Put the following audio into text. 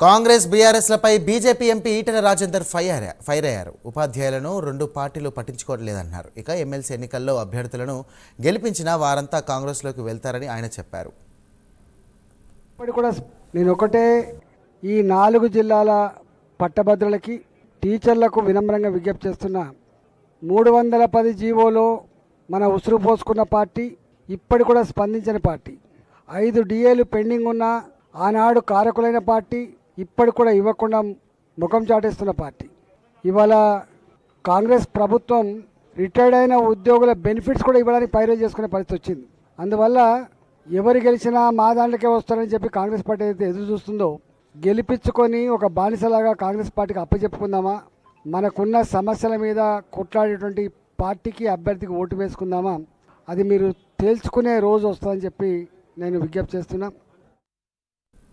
Congress బీఆర్ఎస్లపై BJP MP Etela Rajender fire fire అయ్యారు. ఉపాధ్యాయులను రెండు పార్టీలు పట్టించుకోవట్లేదన్నారు. ఇక ఎమ్మెల్సీ ఎన్నికల్లో అభ్యర్థులను గెలిపించిన వారంతా కాంగ్రెస్లోకి వెళ్తారని ఆయన చెప్పారు. కూడా నేను ఒకటే ఈ నాలుగు జిల్లాల పట్టభద్రులకి టీచర్లకు వినమ్రంగా విజ్ఞప్తి చేస్తున్నా మూడు వందల పది జీవోలో మన ఉసురు పోసుకున్న పార్టీ ఇప్పటి కూడా స్పందించిన పార్టీ. ఐదు డిఏలు పెండింగ్ ఉన్న ఆనాడు కారకులైన పార్టీ ఇప్పటికి కూడా ఇవ్వకుండా ముఖం చాటేస్తున్న పార్టీ. ఇవాళ కాంగ్రెస్ ప్రభుత్వం రిటైర్డ్ అయిన ఉద్యోగుల బెనిఫిట్స్ కూడా ఇవ్వడానికి పైరో చేసుకునే పరిస్థితి వచ్చింది. అందువల్ల ఎవరు గెలిచినా మా దాంట్లోకే వస్తారని చెప్పి కాంగ్రెస్ పార్టీ అయితే ఎదురు చూస్తుందో గెలిపించుకొని ఒక బానిసలాగా కాంగ్రెస్ పార్టీకి అప్పచెప్పుకుందామా మనకున్న సమస్యల మీద కొట్లాడేటువంటి పార్టీకి అభ్యర్థికి ఓటు వేసుకుందామా? అది మీరు తేల్చుకునే రోజు వస్తుందని చెప్పి నేను విజ్ఞప్తి చేస్తున్నా.